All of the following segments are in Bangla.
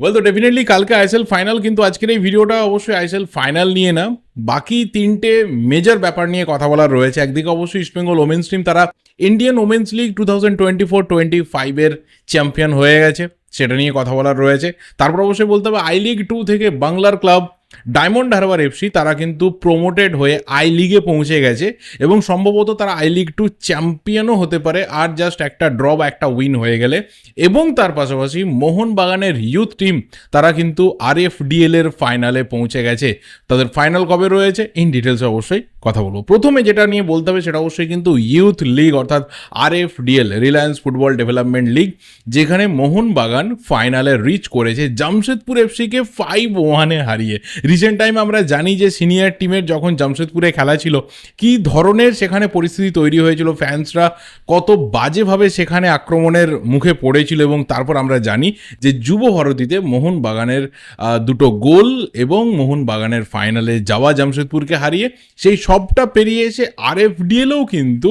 ওয়েল তো ডেফিনেটলি কালকে আইএসএল ফাইনাল কিন্তু আজকের এই ভিডিওটা অবশ্যই আইএসএল ফাইনাল নিয়ে না। বাকি তিনটে মেজর ব্যাপার নিয়ে কথা বলার রয়েছে। একদিকে অবশ্যই ইস্টবেঙ্গল ওমেন্স টিম তারা Indian women's league two thousand twenty four twenty ফাইভের চ্যাম্পিয়ন হয়ে গেছে, সেটা নিয়ে কথা বলার রয়েছে। তারপর অবশ্যই বলতে হবে আই লিগ টু থেকে বাংলার ক্লাব ডায়মন্ড হারবার এফসি তারা কিন্তু প্রমোটেড হয়ে আই লিগে পৌঁছে গেছে এবং সম্ভবত তারা আই লিগ টু চ্যাম্পিয়নও হতে পারে আর জাস্ট একটা ড্র বা একটা উইন হয়ে গেলে। এবং তার পাশাপাশি মোহনবাগানের ইউথ টিম তারা কিন্তু আর এফ ডিএল এর ফাইনালে পৌঁছে গেছে। তাদের ফাইনাল কবে রয়েছে? ইন ডিটেলসে অবশ্যই কথা বলব। প্রথমে যেটা নিয়ে বলতে হবে সেটা অবশ্যই কিন্তু ইউথ লিগ অর্থাৎ R F DL Reliance football development league যেখানে মোহনবাগান ফাইনালে রিচ করেছে। জামশেদপুর এফসিকে ফাইভ ওয়ানে হারিয়ে। রিসেন্ট টাইম আমরা জানি যে সিনিয়র টিমের যখন জামশেদপুরে খেলা ছিল কি ধরনের সেখানে পরিস্থিতি তৈরি হয়েছিল? ফ্যান্সরা কত বাজেভাবে সেখানে আক্রমণের মুখে পড়েছিল এবং তারপর আমরা জানি যে যুব ভারতীতে মোহনবাগানের আহ, দুটো গোল এবং মোহনবাগানের ফাইনালে যাওয়া জামশেদপুরকে হারিয়ে সেই সবটা পেরিয়ে এসে আর এফ ডিএলও কিন্তু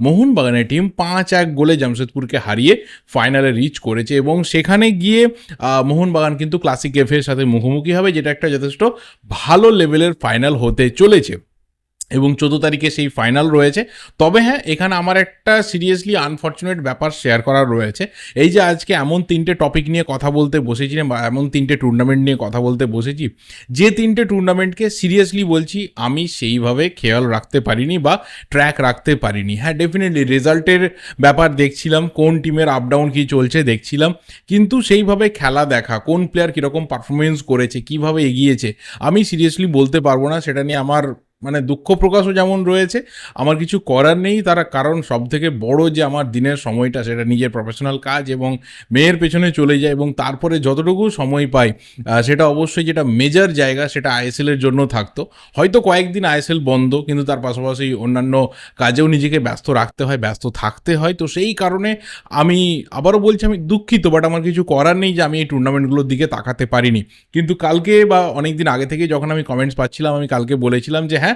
মোহনবাগানের টিম পাঁচ এক গোলে জামশেদপুরকে হারিয়ে ফাইনালে রিচ করেছে এবং সেখানে গিয়ে মোহনবাগান কিন্তু ক্লাসিক এফের সাথে মুখোমুখি হবে, যেটা একটা যথেষ্ট ভালো লেভেলের ফাইনাল হতে চলেছে। এবং চোদ্দ তারিখে সেই ফাইনাল রয়েছে। তবে হ্যাঁ এখানে আমার একটা সিরিয়াসলি আনফর্চুনেট ব্যাপার শেয়ার করার রয়েছে। এই যে আজকে এমন তিনটে টপিক নিয়ে কথা বলতে বসেছি বা এমন তিনটে টুর্নামেন্ট নিয়ে কথা বলতে বসেছি, যে তিনটে টুর্নামেন্টকে সিরিয়াসলি বলছি, আমি সেইভাবে খেয়াল রাখতে পারিনি বা ট্র্যাক রাখতে পারিনি। হ্যাঁ ডেফিনেটলি রেজাল্টের ব্যাপার দেখছিলাম, কোন টিমের আপ ডাউন কী চলছে দেখছিলাম, কিন্তু সেইভাবে খেলা দেখা, কোন প্লেয়ার কীরকম পারফরমেন্স করেছে, কীভাবে এগিয়েছে, আমি সিরিয়াসলি বলতে পারব না, সেটা নিয়ে আমার মানে দুঃখ প্রকাশও যেমন রয়েছে, আমার কিছু করার নেই। তারা কারণ সব থেকে বড় যে আমার দিনের সময়টা, সেটা নিজের প্রফেশনাল কাজ এবং মেয়ের পেছনে চলে যায় এবং তারপরে যতটুকু সময় পাই সেটা অবশ্যই যেটা মেজার জায়গা, সেটা আইএসএলের জন্য থাকতো। হয়তো কয়েকদিন আইএসএল বন্ধ, কিন্তু তার পাশাপাশি অন্যান্য কাজেও নিজেকে ব্যস্ত রাখতে হয়, ব্যস্ত থাকতে হয়। তো সেই কারণে আমি আবারও বলছি, আমি দুঃখিত বাট আমার কিছু করার নেই যে আমি এই টুর্নামেন্টগুলোর দিকে তাকাতে পারিনি। কিন্তু কালকে বা অনেক দিন আগে থেকে যখন আমি কমেন্টস পাচ্ছিলাম, আমি কালকে বলেছিলাম যে হ্যাঁ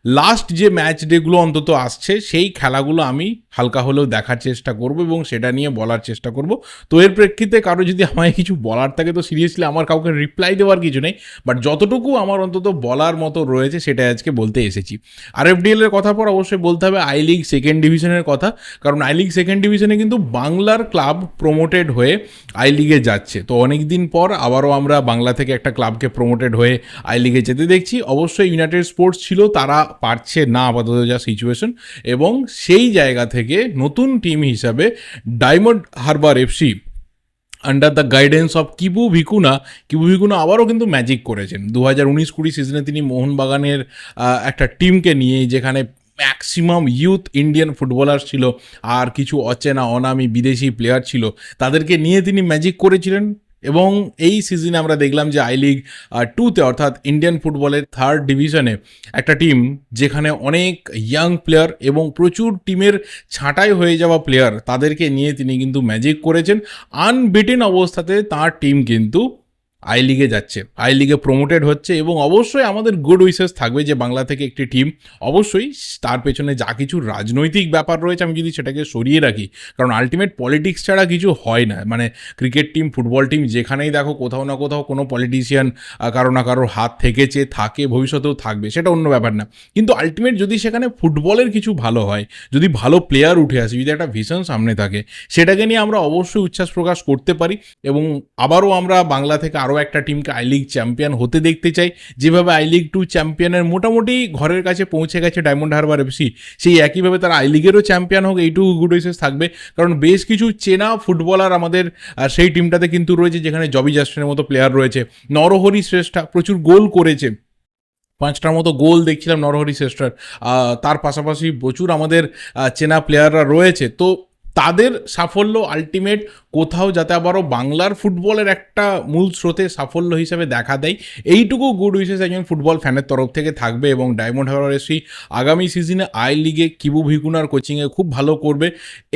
লাস্ট যে ম্যাচ ডেগুলো অন্তত আসছে, সেই খেলাগুলো আমি হালকা হলেও দেখার চেষ্টা করব এবং সেটা নিয়ে বলার চেষ্টা করব। তো এর প্রেক্ষিতে কারও যদি আমায় কিছু বলার থাকে, তো সিরিয়াসলি আমার কাউকে রিপ্লাই দেওয়ার কিছু নেই। বাট যতটুকু আমার অন্তত বলার মতো রয়েছে সেটা আজকে বলতে এসেছি। আর এর কথা পর অবশ্যই বলতে হবে আই লিগ সেকেন্ড ডিভিশনের কথা। কারণ আই লিগ সেকেন্ড ডিভিশনে কিন্তু বাংলার ক্লাব প্রমোটেড হয়ে আই লিগে যাচ্ছে। তো অনেক দিন পর আবারও আমরা বাংলা থেকে একটা ক্লাবকে প্রমোটেড হয়ে আই লিগে যেতে দেখছি। অবশ্যই ইউনাইটেড স্পোর্টস ছিল, তারা পারছে না আপাতত যা সিচুয়েশন এবং সেই জায়গা থেকে নতুন টিম হিসাবে Diamond Harbour FC under the guidance of Kibu Vicuna Kibu Vicuna আবারও কিন্তু ম্যাজিক করেছেন। দু হাজার উনিশ কুড়ি সিজনে তিনি মোহনবাগানের একটা টিমকে নিয়ে যেখানে ম্যাক্সিমাম ইউথ ইন্ডিয়ান ফুটবলার ছিল, আর কিছু অচেনা, অনামি বিদেশি প্লেয়ার ছিল, তাদেরকে নিয়ে তিনি ম্যাজিক করেছিলেন। এবং এই সিজনে আমরা দেখলাম যে আই লিগ টুতে অর্থাৎ ইন্ডিয়ান ফুটবলের থার্ড ডিভিশনে একটা টিম যেখানে অনেক ইয়াং প্লেয়ার এবং প্রচুর টিমের ছাঁটাই হয়ে যাওয়া প্লেয়ার তাদেরকে নিয়ে তিনি কিন্তু ম্যাজিক করেছেন। আনবিটেন অবস্থাতে তার টিম কিন্তু আই লিগে যাচ্ছে। আই লিগে প্রমোটেড হচ্ছে এবং অবশ্যই আমাদের গুড উইসেস থাকবে যে বাংলা থেকে একটি টিম অবশ্যই তার পেছনে যা কিছু রাজনৈতিক ব্যাপার রয়েছে, আমি যদি সেটাকে সরিয়ে রাখি, কারণ আলটিমেট পলিটিক্স ছাড়া কিছু হয় না। মানে ক্রিকেট টিম ফুটবল টিম যেখানেই দেখো, কোথাও না কোথাও কোনো পলিটিশিয়ান কারও না কারোর হাত থেকেছে, থাকে, ভবিষ্যতেও থাকবে, সেটা অন্য ব্যাপার না। কিন্তু আলটিমেট যদি সেখানে ফুটবলের কিছু ভালো হয়, যদি ভালো প্লেয়ার উঠে আসে, যদি একটা ভিশন সামনে থাকে, সেটাকে নিয়ে আমরা অবশ্যই উচ্ছ্বাস প্রকাশ করতে পারি এবং আবারও আমরা বাংলা থেকে আরও একটা টিমকে আই লিগ চ্যাম্পিয়ন হতে দেখতে চাই। যেভাবে আই লিগ টু চ্যাম্পিয়নের মোটামুটি ঘরের কাছে পৌঁছে গেছে ডায়মন্ড হারবার এফসি সেই একইভাবে তারা আই লিগেরও চ্যাম্পিয়ন হোক, এইটুকু গুড উইসেস থাকবে। কারণ বেশ কিছু চেনা ফুটবলার আমাদের সেই টিমটাতে কিন্তু রয়েছে, যেখানে জবি জাস্টিনের মতো প্লেয়ার রয়েছে। নরহরি শ্রেষ্ঠা প্রচুর গোল করেছে। পাঁচটার মতো গোল দেখছিলাম নরহরি শ্রেষ্ঠার। তার পাশাপাশি প্রচুর আমাদের চেনা প্লেয়াররা রয়েছে। তো তাদের সাফল্য আলটিমেট কোথাও যাতে আবারও বাংলার ফুটবলের একটা মূল স্রোতে সাফল্য হিসেবে দেখা দেয়, এইটুকু গুড উইসেস একজন ফুটবল ফ্যানের তরফ থেকে থাকবে এবং ডায়মন্ড হারবার এসি আগামী সিজনে আই লিগে কিবু ভিকুনার কোচিংয়ে খুব ভালো করবে।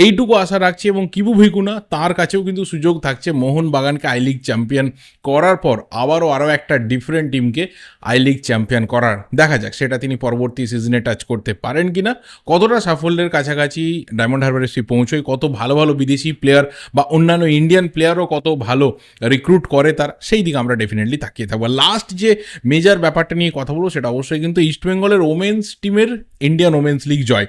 এইটুকু আশা রাখছি এবং কিবু ভিকুনা তার কাছেও কিন্তু সুযোগ থাকছে মোহন বাগানকে আই লিগ চ্যাম্পিয়ন করার পর আবারও আরও একটা ডিফারেন্ট টিমকে আই লিগ চ্যাম্পিয়ন করার। দেখা যাক, সেটা তিনি পরবর্তী সিজনে টাচ করতে পারেন কিনা। কতটা সাফল্যের কাছাকাছি ডায়মন্ড হারবার এসি পৌঁছয়, কত ভালো ভালো বিদেশি প্লেয়ার বা অন্য অন্যান্য ইন্ডিয়ান প্লেয়ারও কত ভালো রিক্রুট করে তার, সেই দিকে আমরা ডেফিনেটলি তাকিয়ে থাকব। লাস্ট যে মেজার ব্যাপারটা নিয়ে কথা বলব, সেটা অবশ্যই কিন্তু ইস্টবেঙ্গলের ওমেন্স টিমের ইন্ডিয়ান ওমেন্স লিগ জয়।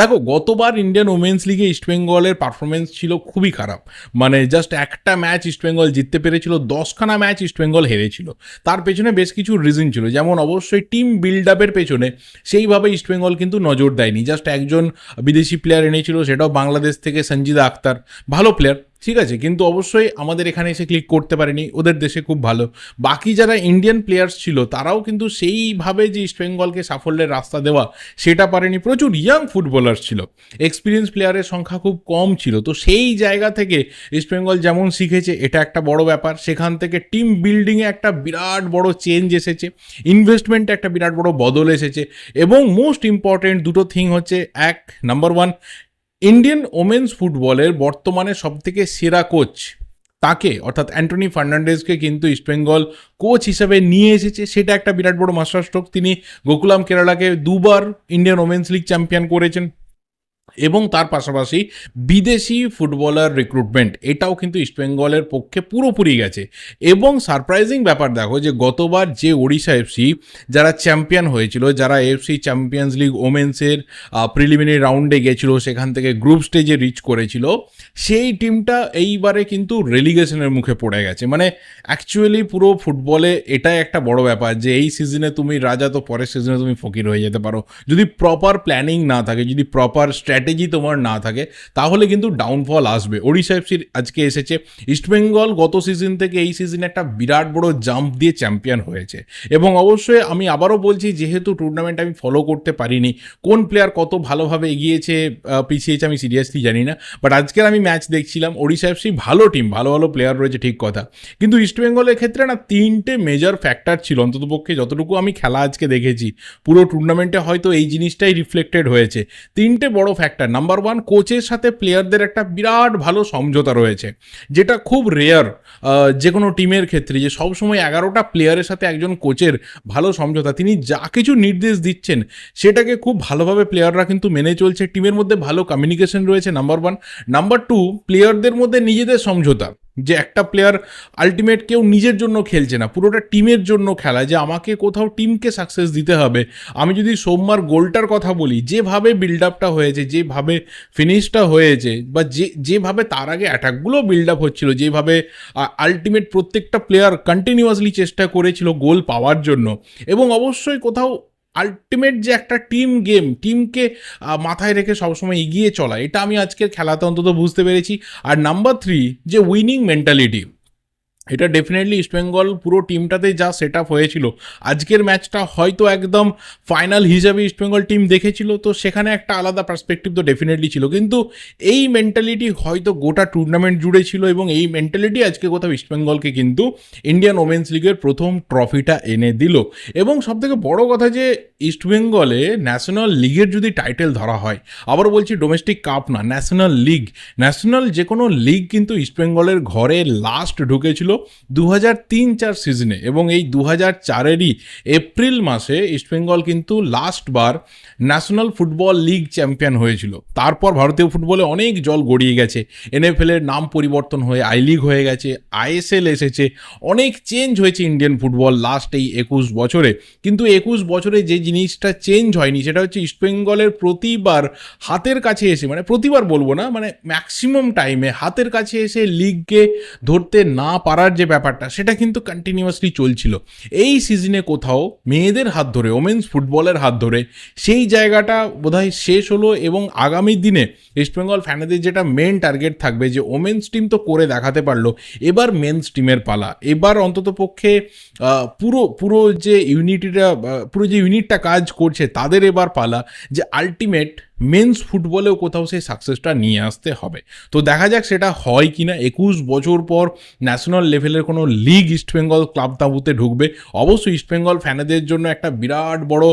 দেখো, গতবার ইন্ডিয়ান ওমেন্স লিগে ইস্টবেঙ্গলের পারফরমেন্স ছিল খুবই খারাপ। মানে জাস্ট একটা ম্যাচ ইস্টবেঙ্গল জিততে পেরেছিল, দশখানা ম্যাচ ইস্টবেঙ্গল হেরেছিল। তার পেছনে বেশ কিছু রিজন ছিল। যেমন অবশ্যই টিম বিল্ড আপের পেছনে সেইভাবে ইস্টবেঙ্গল কিন্তু নজর দেয়নি। জাস্ট একজন বিদেশি প্লেয়ার এনেছিল, সেটাও বাংলাদেশ থেকে সঞ্জিদা আক্তার, ভালো প্লেয়ার ঠিক আছে, কিন্তু অবশ্যই আমাদের এখানে এসে ক্লিক করতে পারেনি, ওদের দেশে খুব ভালো। বাকি যারা ইন্ডিয়ান প্লেয়ার্স ছিল, তারাও কিন্তু সেইভাবে যে ইস্টবেঙ্গলকে সাফল্যের রাস্তা দেওয়া, সেটা পারেনি। প্রচুর ইয়াং ফুটবলার ছিল। এক্সপিরিয়েন্স প্লেয়ারের সংখ্যা খুব কম ছিল। তো সেই জায়গা থেকে ইস্টবেঙ্গল যেমন শিখেছে, এটা একটা বড় ব্যাপার। সেখান থেকে টিম বিল্ডিংয়ে একটা বিরাট বড় চেঞ্জ এসেছে। ইনভেস্টমেন্টে একটা বিরাট বড় বদল এসেছে। এবং মোস্ট ইম্পর্টেন্ট দুটো থিং হচ্ছে, এক নাম্বার ওয়ান ইন্ডিয়ান ওমেন্স ফুটবলের বর্তমানে সবথেকে সেরা কোচ তাকে, অর্থাৎ অ্যান্টনি ফার্নান্ডেজকে কিন্তু ইস্টবেঙ্গল কোচ হিসেবে নিয়ে এসেছে। সেটা একটা বিরাট বড় মাস্টার স্ট্রোক। তিনি গোকুলাম কেরালাকে দুবার ইন্ডিয়ান ওমেন্স লিগ চ্যাম্পিয়ন করেছেন। এবং তার পাশাপাশি বিদেশি ফুটবলার রিক্রুটমেন্ট এটাও কিন্তু ইস্টবেঙ্গলের পক্ষে পুরোপুরি গেছে। এবং সারপ্রাইজিং ব্যাপার দেখো যে গতবার যে ওড়িশা এফসি যারা চ্যাম্পিয়ন হয়েছিল, যারা এফসি চ্যাম্পিয়ন্স লিগ ওমেন্সের প্রিলিমিনারি রাউন্ডে গেছিল, সেখান থেকে গ্রুপ স্টেজে রিচ করেছিল, সেই টিমটা এইবারে কিন্তু রেলিগেশনের মুখে পড়ে গেছে। মানে অ্যাকচুয়ালি পুরো ফুটবলে এটাই একটা বড় ব্যাপার যে এই সিজনে তুমি রাজা তো পরের সিজনে তুমি ফকির হয়ে যেতে পারো। যদি প্রপার প্ল্যানিং না থাকে, যদি প্রপার স্ট্র্যাটেজি তোমার না থাকে, তাহলে কিন্তু ডাউনফল আসবে। ওড়িশা এফসির আজকে এসেছে ইস্টবেঙ্গল গত সিজন থেকে এই সিজনে একটা বিরাট বড় জাম্প দিয়ে চ্যাম্পিয়ন হয়েছে। এবং অবশ্যই আমি আবারও বলছি, যেহেতু টুর্নামেন্ট আমি ফলো করতে পারিনি, কোন প্লেয়ার কত ভালোভাবে এগিয়েছে পিছিয়েছে আমি সিরিয়াসলি জানি না বাট আজকের আমি ম্যাচ দেখছিলাম, ওড়িশা এফসি ভালো টিম ভালো ভালো প্লেয়ার রয়েছে, ঠিক কথা। কিন্তু ইস্টবেঙ্গলের ক্ষেত্রে না, তিনটে মেজর ফ্যাক্টর ছিল, অন্ততপক্ষে যতটুকু আমি খেলা আজকে দেখেছি, পুরো টুর্নামেন্টে হয়তো এই জিনিসটাই রিফ্লেক্টেড হয়েছে। তিনটে বড় ফ্যাক্টর নাম্বার ওয়ান কোচের সাথে প্লেয়ারদের একটা বিরাট ভালো সমঝোতা রয়েছে, যেটা খুব রেয়ার যে কোনো টিমের ক্ষেত্রে, যে সবসময় এগারোটা প্লেয়ারের সাথে একজন কোচের ভালো সমঝোতা, তিনি যা কিছু নির্দেশ দিচ্ছেন, সেটাকে খুব ভালোভাবে প্লেয়াররা কিন্তু মেনে চলছে টিমের মধ্যে ভালো কমিউনিকেশন রয়েছে নাম্বার ওয়ান নাম্বার টু প্লেয়ারদের মধ্যে নিজেদের সমঝোতা যে একটা প্লেয়ার আলটিমেট কেউ নিজের জন্য খেলছে না, পুরোটা টিমের জন্য খেলা, যে আমাকে কোথাও টিমকে সাকসেস দিতে হবে। আমি যদি সোমবার গোলটার কথা বলি, যেভাবে বিল্ড আপটা হয়েছে, যেভাবে ফিনিশটা হয়েছে, বা যে, যেভাবে তার আগে অ্যাটাকগুলো বিল্ড আপ হচ্ছিল, যেভাবে আলটিমেট প্রত্যেকটা প্লেয়ার কন্টিনিউয়াসলি চেষ্টা করেছিল গোল পাওয়ার জন্য, এবং অবশ্যই কোথাও আলটিমেট যে একটা টিম গেম টিমকে মাথায় রেখে সবসময় এগিয়ে চলা, এটা আমি আজকের খেলাতে অন্তত বুঝতে পেরেছি। আর নাম্বার থ্রি যে উইনিং মেন্টালিটি এটা ডেফিনেটলি ইস্টবেঙ্গল পুরো টিমটাতে যা সেট আপ হয়েছিল। আজকের ম্যাচটা হয়তো একদম ফাইনাল হিসাবে ইস্টবেঙ্গল টিম দেখেছিল, তো সেখানে একটা আলাদা পার্সপেক্টিভ তো ডেফিনেটলি ছিল। কিন্তু এই মেন্টালিটি হয়তো গোটা টুর্নামেন্ট জুড়ে ছিল এবং এই মেন্টালিটি আজকে কোথাও ইস্টবেঙ্গলকে কিন্তু ইন্ডিয়ান ওমেন্স লিগের প্রথম ট্রফিটা এনে দিল। এবং সবথেকে বড় কথা যে ইস্টবেঙ্গলে ন্যাশনাল লিগের যদি টাইটেল ধরা হয় আবার বলছি ডোমেস্টিক কাপ না ন্যাশনাল লিগ ন্যাশনাল যে কোনো লিগ কিন্তু ইস্টবেঙ্গলের ঘরে লাস্ট ঢুকেছিল দু হাজার তিন চার সিজনে এবং এই দু হাজার চারেরই এপ্রিল মাসে ইস্টবেঙ্গল কিন্তু লাস্টবার ন্যাশনাল ফুটবল লিগ চ্যাম্পিয়ন হয়েছিল। তারপর ভারতীয় ফুটবলে অনেক জল গড়িয়ে গেছে। এনএফএলের নাম পরিবর্তন হয়ে আই লিগ হয়ে গেছে আইএসএল এসেছে, অনেক চেঞ্জ হয়েছে ইন্ডিয়ান ফুটবল লাস্ট এই একুশ বছরে। কিন্তু একুশ বছরে যে জিনিসটা চেঞ্জ হয়নি, সেটা হচ্ছে ইস্টবেঙ্গলের প্রতিবার হাতের কাছে এসে মানে প্রতিবার বলব না মানে ম্যাক্সিমাম টাইমে হাতের কাছে এসে লিগকে ধরতে না পারার যে ব্যাপারটা, সেটা কিন্তু কন্টিনিউয়াসলি চলছিল। এই সিজনে কোথাও মেয়েদের হাত ধরে ওমেন্স ফুটবলের হাত ধরে, সেই জায়গাটা বোধহয় শেষ হলো এবং আগামী দিনে ইস্টবেঙ্গল ফ্যানেদের যেটা মেন টার্গেট থাকবে যে ওমেন্স টিম তো করে দেখাতে পারল, এবার মেন্স টিমের পালা। এবার অন্তত পক্ষে পুরো পুরো যে ইউনিটিটা পুরো যে ইউনিটটা কাজ করছে, তাদের এবার পালা যে আলটিমেট মেন্স ফুটবলেও কোথাও সেই সাকসেসটা নিয়ে আসতে হবে। তো দেখা যাক সেটা হয় কি না একুশ বছর পর ন্যাশনাল লেভেলের কোনো লিগ ইস্টবেঙ্গল ক্লাব তাঁবুতে ঢুকবে। অবশ্যই ইস্টবেঙ্গল ফ্যানেদের জন্য একটা বিরাট বড়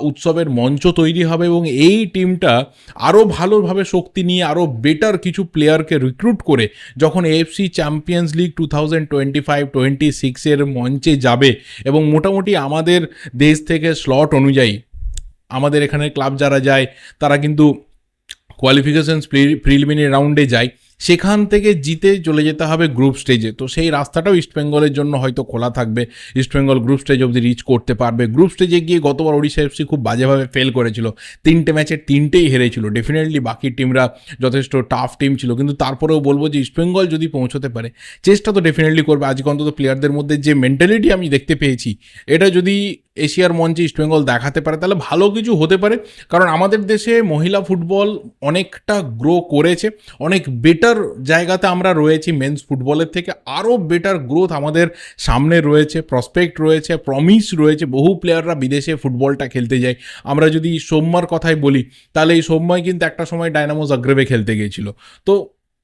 উৎসবের মঞ্চ তৈরি হবে এবং এই টিমটা আরও ভালোভাবে শক্তি নিয়ে আরও বেটার কিছু প্লেয়ারকে রিক্রুট করে যখন AFC Champions League two thousand twenty five twenty সিক্সের মঞ্চে যাবে এবং মোটামুটি আমাদের দেশ থেকে স্লট অনুযায়ী আমাদের এখানে ক্লাব যারা যায় তারা কিন্তু কোয়ালিফিকেশন প্রিলিমিনারি রাউন্ডে যায়। সেখান থেকে জিতে চলে যেতে হবে গ্রুপ স্টেজে তো সেই রাস্তাটাও ইস্টবেঙ্গলের জন্য হয়তো খোলা থাকবে। ইস্টবেঙ্গল গ্রুপ স্টেজ অবধি রিচ করতে পারবে। গ্রুপ স্টেজে গিয়ে গতবার ওড়িশা এফসি খুব বাজেভাবে ফেল করেছিল। তিনটে ম্যাচের তিনটেই হেরেছিল। ডেফিনেটলি বাকি টিমরা যথেষ্ট টাফ টিম ছিল। কিন্তু তারপরেও বলব যে ইস্টবেঙ্গল যদি পৌঁছতে পারে, চেষ্টা তো ডেফিনেটলি করবে। আজকে অন্তত প্লেয়ারদের মধ্যে যে মেন্টালিটি আমি দেখতে পেয়েছি, এটা যদি এশিয়ার মঞ্চে ইস্টবেঙ্গল দেখাতে পারে, তাহলে ভালো কিছু হতে পারে। কারণ আমাদের দেশে মহিলা ফুটবল অনেকটা গ্রো করেছে। অনেক বেটার জায়গাতে আমরা রয়েছি মেন্স ফুটবলের থেকে আরও বেটার গ্রোথ আমাদের সামনে রয়েছে প্রসপেক্ট রয়েছে প্রমিস রয়েছে, বহু প্লেয়াররা বিদেশে ফুটবলটা খেলতে যায়। আমরা যদি সোমবার কথাই বলি, তাহলে এই সোমবার কিন্তু একটা সময় ডায়নামোস আগ্রেবে খেলতে গিয়েছিল। তো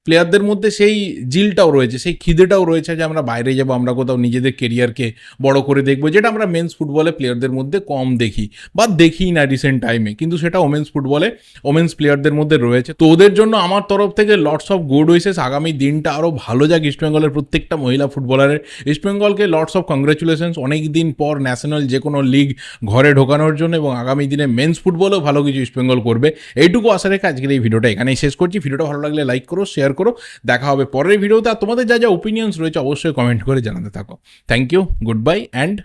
প্লেয়ারদের মধ্যে সেই জিলটাও রয়েছে, সেই খিদেটাও রয়েছে যে আমরা বাইরে যাব, আমরা কোথাও নিজেদের কেরিয়ারকে বড় করে দেখব, যেটা আমরা মেন্স ফুটবলে প্লেয়ারদের মধ্যে কম দেখি বা দেখি না রিসেন্ট টাইমে কিন্তু সেটা ওমেন্স ফুটবলে ওমেন্স প্লেয়ারদের মধ্যে রয়েছে। তো ওদের জন্য আমার তরফ থেকে লর্ডস অফ গুড উইসেস আগামী দিনটা আরও ভালো যাক ইস্টবেঙ্গলের প্রত্যেকটা মহিলা ফুটবলারের ইস্টবেঙ্গলকে লর্ডস অফ কংগ্রেচুলেশনস অনেক দিন পর ন্যাশনাল যে কোনো লিগ ঘরে ঢোকানোর জন্য এবং আগামী দিনে মেন্স ফুটবলেও ভালো কিছু ইস্টবেঙ্গল করবে। এইটুকু আশা রেখে আজকের এই ভিডিওটা এখানেই শেষ করছি। ভিডিওটা ভালো লাগলে লাইক করো শেয়ার করো। দেখা হবে পরের ভিডিওতে। আর তোমাদের যা যা ওপিনিয়ন্স রয়েছে, অবশ্যই কমেন্ট করে জানাতে থাকো। Thank you good bye and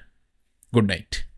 good night